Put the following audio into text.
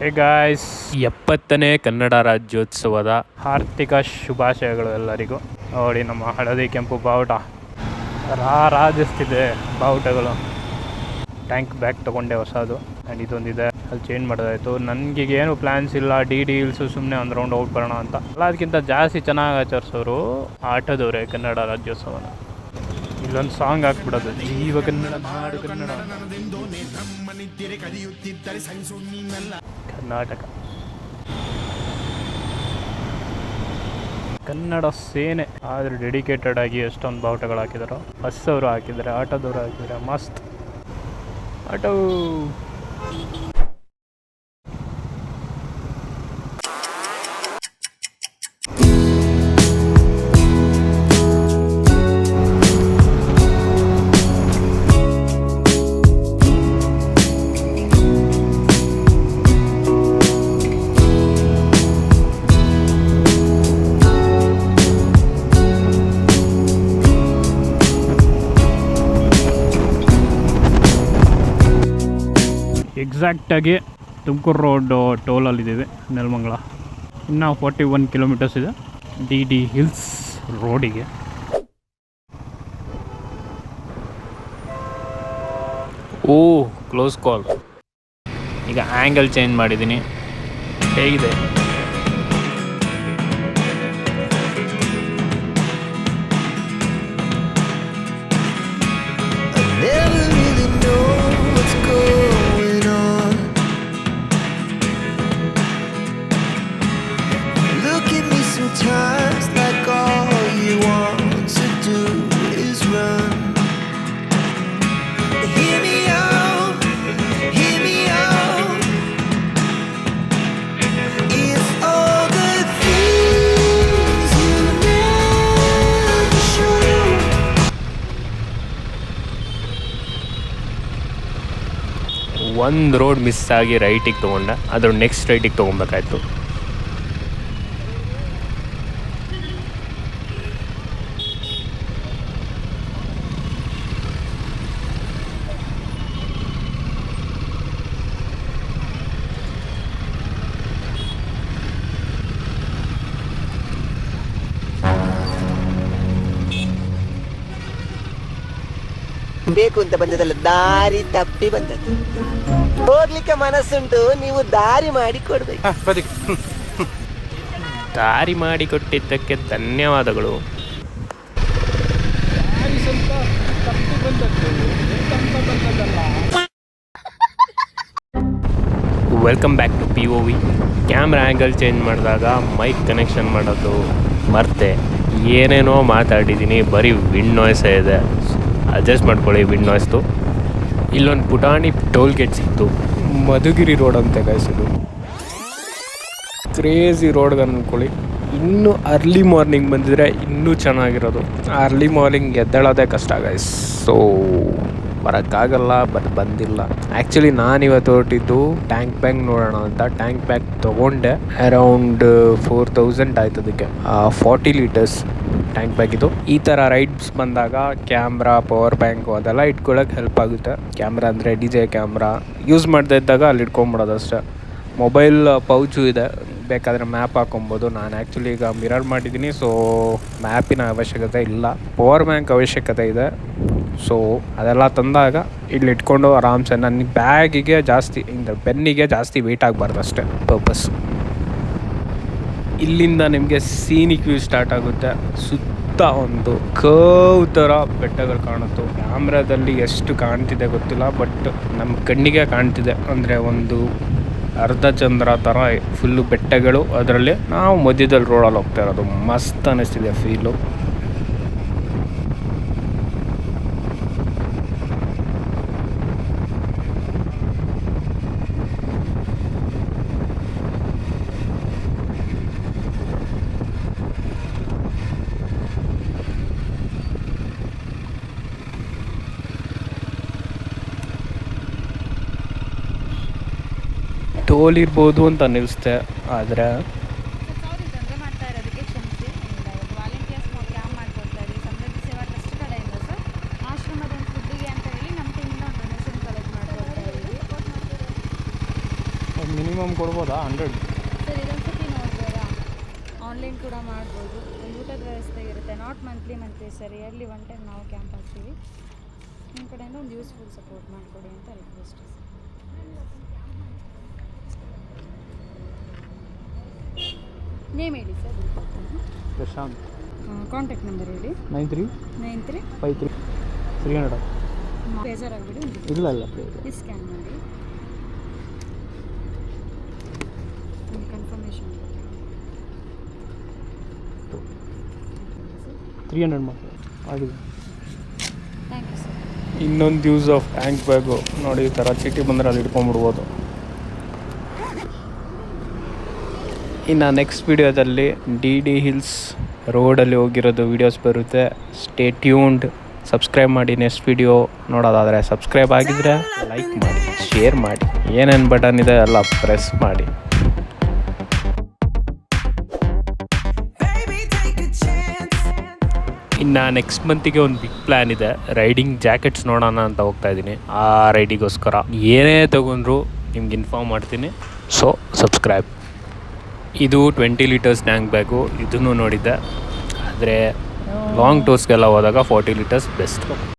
Hey guys ಎಪ್ಪತ್ತನೇ ಕನ್ನಡ ರಾಜ್ಯೋತ್ಸವದ ಆರ್ಥಿಕ ಶುಭಾಶಯಗಳು ಎಲ್ಲರಿಗೂ. ನೋಡಿ ನಮ್ಮ ಹಳದಿ ಕೆಂಪು ಬಾವುಟ. ರಾರಾಜಿಸ್ತಿದೆ ಬಾವುಟಗಳು. ಟ್ಯಾಂಕ್ ಬ್ಯಾಗ್ ತೊಗೊಂಡೆ ಹೊಸದು. ಆ್ಯಂಡ್ ಇದೊಂದಿದೆ. ಅಲ್ಲಿ ಚೇಂಜ್ ಮಾಡೋದಾಯಿತು. ನನಗೆ ಏನು ಪ್ಲ್ಯಾನ್ಸ್ ಇಲ್ಲ. ಡಿ ಡಿ ಇಲ್ಸು ಸುಮ್ಮನೆ ಒಂದು ರೌಂಡ್ ಔಟ್ ಬರೋಣ ಅಂತ. ಅಲ್ಲ ಅದಕ್ಕಿಂತ ಜಾಸ್ತಿ ಚೆನ್ನಾಗಿ ಆಚರಿಸೋರು ಆಟದವರೇ ಕನ್ನಡ ರಾಜ್ಯೋತ್ಸವನ. ಇಲ್ಲೊಂದು ಸಾಂಗ್ ಹಾಕ್ಬಿಡೋದು. ಜೀವ ಕನ್ನಡ ನಾಡು ಕನ್ನಡ. ಕರ್ನಾಟಕ. ಕನ್ನಡ ಸೇನೆ ಆದ್ರೆ ಡೆಡಿಕೇಟೆಡ್ ಆಗಿ ಎಷ್ಟೊಂದು ಬಾವುಟಗಳು ಹಾಕಿದಾರೋ ಬಸ್ ಅವರು ಹಾಕಿದ್ದಾರೆ ಆಟೋದವರು ಹಾಕಿದ್ದಾರೆ ಮಸ್ತ್. ಆಟೋ. ಎಕ್ಸಾಕ್ಟಾಗಿ ತುಮಕೂರು ರೋಡ್ ಟೋಲಲ್ಲಿದ್ದೀವಿ ನೆಲಮಂಗಲ. ಇನ್ನು ಫೋರ್ಟಿ ಒನ್ ಕಿಲೋಮೀಟರ್ಸ್ ಇದೆ ಡಿ ಡಿ ಹಿಲ್ಸ್ ರೋಡಿಗೆ ಓ ಕ್ಲೋಸ್ ಕಾಲ್ ಈಗ ಆ್ಯಂಗಲ್ ಚೇಂಜ್ ಮಾಡಿದ್ದೀನಿ. ಹೇಗಿದೆ? ಒಂದು ರೋಡ್ ಮಿಸ್ ಆಗಿ ರೈಟಿಗೆ ತೊಗೊಂಡ. ಅದ್ರ ನೆಕ್ಸ್ಟ್ ರೈಟಿಗೆ ತೊಗೊಬೇಕಾಯ್ತು. ಬೇಕು ಅಂತ ಬಂದದಲ್ಲ ದಾರಿ ತಪ್ಪಿ ಬಂದದ್ದು. ಹೋಗ್ಲಿಕ್ಕೆ ಮನಸ್ಸುಂಟು ನೀವು ದಾರಿ ಮಾಡಿ ಕೊಡ್ಬೇಕು. ದಾರಿ ಮಾಡಿಕೊಟ್ಟಿದ್ದಕ್ಕೆ ಧನ್ಯವಾದಗಳು. Welcome back to P O V camera angle change ಮಾಡಿದಾಗ ಮೈಕ್ ಕನೆಕ್ಷನ್ ಮಾಡೋದು ಮರ್ತೆ. ಏನೇನೋ ಮಾತಾಡಿದ್ದೀನಿ ಬರೀ ವಿಂಡ್ ನಾಯ್ಸೇ ಇದೆ. ಅಡ್ಜಸ್ಟ್ ಮಾಡ್ಕೊಳ್ಳಿ ವಿಂಡ್ ನಾಯ್ಸ್ದು ಇಲ್ಲೊಂದು ಪುಟಾಣಿ ಟೋಲ್ ಗೇಟ್ ಸಿಕ್ತು. ಮಧುಗಿರಿ ರೋಡ್ ಅಂತ ಗಾಯಿಸಿದ್ದು ಕ್ರೇಜಿ ರೋಡ್ಗೆ ಅಂದ್ಕೊಳ್ಳಿ ಇನ್ನೂ ಅರ್ಲಿ ಮಾರ್ನಿಂಗ್ ಬಂದಿದ್ರೆ ಇನ್ನೂ ಚೆನ್ನಾಗಿರೋದು. ಅರ್ಲಿ ಮಾರ್ನಿಂಗ್ ಎದ್ದೇಳೋದೇ ಕಷ್ಟ ಗೈಸ್ ಸೊ ಬರೋಕ್ಕಾಗಲ್ಲ ಬಟ್ ಬಂದಿಲ್ಲ. ಆ್ಯಕ್ಚುಲಿ ನಾನು ಇವತ್ತು ಹೊರಟಿದ್ದು ಟ್ಯಾಂಕ್ ಬ್ಯಾಂಕ್ ನೋಡೋಣ ಅಂತ. ಟ್ಯಾಂಕ್ ಬ್ಯಾಂಕ್ ತೊಗೊಂಡೆ ಅರೌಂಡ್ ಫೋರ್ ತೌಸಂಡ್ ಆಯ್ತು ಅದಕ್ಕೆ. ಫಾರ್ಟಿ ಲೀಟರ್ಸ್ ಟ್ಯಾಂಕ್ ಬ್ಯಾಗ್ ಇದು. ಈ ಥರ ರೈಡ್ಸ್ ಬಂದಾಗ ಕ್ಯಾಮ್ರಾ ಪವರ್ ಬ್ಯಾಂಕ್ ಅದೆಲ್ಲ ಇಟ್ಕೊಳ್ಳೋಕೆ ಹೆಲ್ಪ್ ಆಗುತ್ತೆ. ಕ್ಯಾಮ್ರಾ ಅಂದರೆ ಡಿ ಜೆ ಕ್ಯಾಮ್ರಾ ಯೂಸ್ ಮಾಡ್ತಾ ಇದ್ದಾಗ ಅಲ್ಲಿ ಇಟ್ಕೊಂಬಿಡೋದು ಅಷ್ಟೇ. ಮೊಬೈಲ್ ಪೌಚು ಇದೆ. ಬೇಕಾದರೆ ಮ್ಯಾಪ್ ಹಾಕೊಬೋದು. ನಾನು ಆ್ಯಕ್ಚುಲಿ ಈಗ ಮಿರರ್ ಮಾಡಿದ್ದೀನಿ ಸೊ ಮ್ಯಾಪಿನ ಅವಶ್ಯಕತೆ ಇಲ್ಲ. ಪವರ್ ಬ್ಯಾಂಕ್ ಅವಶ್ಯಕತೆ ಇದೆ. ಸೊ ಅದೆಲ್ಲ ತಂದಾಗ ಇಲ್ಲಿ ಇಟ್ಕೊಂಡು ಆರಾಮ್ಸೆ. ನನ್ನ ಬ್ಯಾಗಿಗೆ ಜಾಸ್ತಿ ಇಂದ ಬೆನ್ನಿಗೆ ಜಾಸ್ತಿ ವೆಯ್ಟ್ ಆಗಬಾರ್ದು ಅಷ್ಟೇ ಪರ್ಪಸ್ ಇಲ್ಲಿಂದ ನಿಮಗೆ ಸೀನಿಕ್ ವ್ಯೂ ಸ್ಟಾರ್ಟ್ ಆಗುತ್ತೆ. ಸುತ್ತ ಒಂದು ಕೌ ಥರ ಬೆಟ್ಟಗಳು ಕಾಣುತ್ತೆ. ಕ್ಯಾಮ್ರಾದಲ್ಲಿ ಎಷ್ಟು ಕಾಣ್ತಿದೆ ಗೊತ್ತಿಲ್ಲ ಬಟ್ ನಮ್ಮ ಕಣ್ಣಿಗೆ ಕಾಣ್ತಿದೆ. ಅಂದರೆ ಒಂದು ಅರ್ಧ ಚಂದ್ರ ಥರ ಫುಲ್ಲು ಬೆಟ್ಟಗಳು. ಅದರಲ್ಲಿ ನಾವು ಮಧ್ಯದಲ್ಲಿ ರೋಡಲ್ಲಿ ಹೋಗ್ತಾ ಇರೋದು. ಮಸ್ತ್ ಅನ್ನಿಸ್ತಿದೆ ಫೀಲು ಟೋಲ್ ಇರ್ಬೋದು ಅಂತ ಅನ್ನಿಸ್ತೆ ಆದರೆ ಸಾರಿ ತೊಂದರೆ ಮಾಡ್ತಾ ಇರೋದಕ್ಕೆ ಕ್ಷಮಿಸಿ ವಾಲಂಟಿಯರ್ಸ್ ಕ್ಯಾಂಪ್ ಮಾಡ್ಕೊಡ್ತಾ ಇದ್ದೀವಿ ಸಮೃದ್ಧಿ ಸೇವಾ ಟ್ರಸ್ಟ್ ಕಡೆಯಿಂದ ಸರ್ ಆಶ್ರಮದ ಒಂದು ಫುಡ್ಡಿಗೆ ಅಂತ ಹೇಳಿ ನಮ್ಮ ಟೀಮಿಂದ ಒಂದು ಡೊನೇಷನ್ ಕಲೆಕ್ಟ್ ಅನ್ನಿಸ್ತೆ ಇದ್ದೀವಿ ಮಿನಿಮಮ್ ಕೊಡ್ಬೋದಾ? ಹಂಡ್ರೆಡ್? ಸರ್ ಇದೊಂದ್ಸತಿ ನೋಡ್ಬೋದಾ? ಆನ್ಲೈನ್ ಕೂಡ ಮಾಡ್ಬೋದು. ಒಂದು ಊಟದ ವ್ಯವಸ್ಥೆ ಇರುತ್ತೆ. Not monthly monthly sir. Yearly one time ನಾವು ಕ್ಯಾಂಪ್ ಹಾಕ್ತೀವಿ. ನಿಮ್ಮ ಕಡೆಯಿಂದ ಒಂದು ಯೂಸ್ಫುಲ್ ಸಪೋರ್ಟ್ ಮಾಡಿಕೊಡಿ ಅಂತ ರಿಕ್ವೆಸ್ಟ್ ಸರ್ ನೇಮ್ ಹೇಳಿ ಸರ್ ಪ್ರಶಾಂತ್. ಕಾಂಟ್ಯಾಕ್ಟ್ ನಂಬರ್ ಹೇಳಿ. Nine three nine three five three three hundred ಬೇಜಾರಾಗ್ಬಿಡಿ ಇಲ್ಲ ಇಲ್ಲ ಈ ಸ್ಕ್ಯಾನ್ ಮಾಡಿ. ಕನ್ಫರ್ಮೇಷನ್ ತ್ರೀ ಹಂಡ್ರೆಡ್ ಮಾತ್ರ. ಆಗಿದೆ. ಥ್ಯಾಂಕ್ ಯು ಸರ್ ಇನ್ನೊಂದು ಯೂಸ್ ಆಫ್ ಟ್ಯಾಂಕ್ ಬ್ಯಾಗು ನೋಡಿ ಈ ಥರ ಚೀಟಿ ಬಂದರೆ ಅಲ್ಲಿ ಇಟ್ಕೊಂಡ್ಬಿಡ್ಬೋದು. ಇನ್ನು ನೆಕ್ಸ್ಟ್ ವಿಡಿಯೋದಲ್ಲಿ ಡಿ ಡಿ ಹಿಲ್ಸ್ ರೋಡಲ್ಲಿ ಹೋಗಿರೋದು ವೀಡಿಯೋಸ್ ಬರುತ್ತೆ. ಸ್ಟೇ ಟ್ಯೂನ್ಡ್ ಸಬ್ಸ್ಕ್ರೈಬ್ ಮಾಡಿ ನೆಕ್ಸ್ಟ್ ವಿಡಿಯೋ ನೋಡೋದಾದರೆ ಸಬ್ಸ್ಕ್ರೈಬ್ ಆಗಿದ್ರೆ ಲೈಕ್ ಮಾಡಿ ಶೇರ್ ಮಾಡಿ. ಏನೇನು ಬಟನ್ ಇದೆ ಎಲ್ಲ ಪ್ರೆಸ್ ಮಾಡಿ. ಇನ್ನು ನೆಕ್ಸ್ಟ್ ಮಂತಿಗೆ ಒಂದು ಬಿಗ್ ಪ್ಲ್ಯಾನ್ ಇದೆ. ರೈಡಿಂಗ್ ಜಾಕೆಟ್ಸ್ ನೋಡೋಣ ಅಂತ ಹೋಗ್ತಾ ಇದ್ದೀನಿ. ಆ ರೈಡಿಗೋಸ್ಕರ ಏನೇ ತಗೊಂಡ್ರು ನಿಮ್ಗೆ ಇನ್ಫಾರ್ಮ್ ಮಾಡ್ತೀನಿ. ಸೊ ಸಬ್ಸ್ಕ್ರೈಬ್ ಇದು ಟ್ವೆಂಟಿ ಲೀಟರ್ಸ್ ಟ್ಯಾಂಕ್ ಬ್ಯಾಗು ಇದನ್ನು ನೋಡಿದ್ದೆ. ಆದರೆ ಲಾಂಗ್ ಟೂರ್ಸ್ಗೆಲ್ಲ ಹೋದಾಗ ಫೋರ್ಟಿ ಲೀಟರ್ಸ್ ಬೆಸ್ಟ್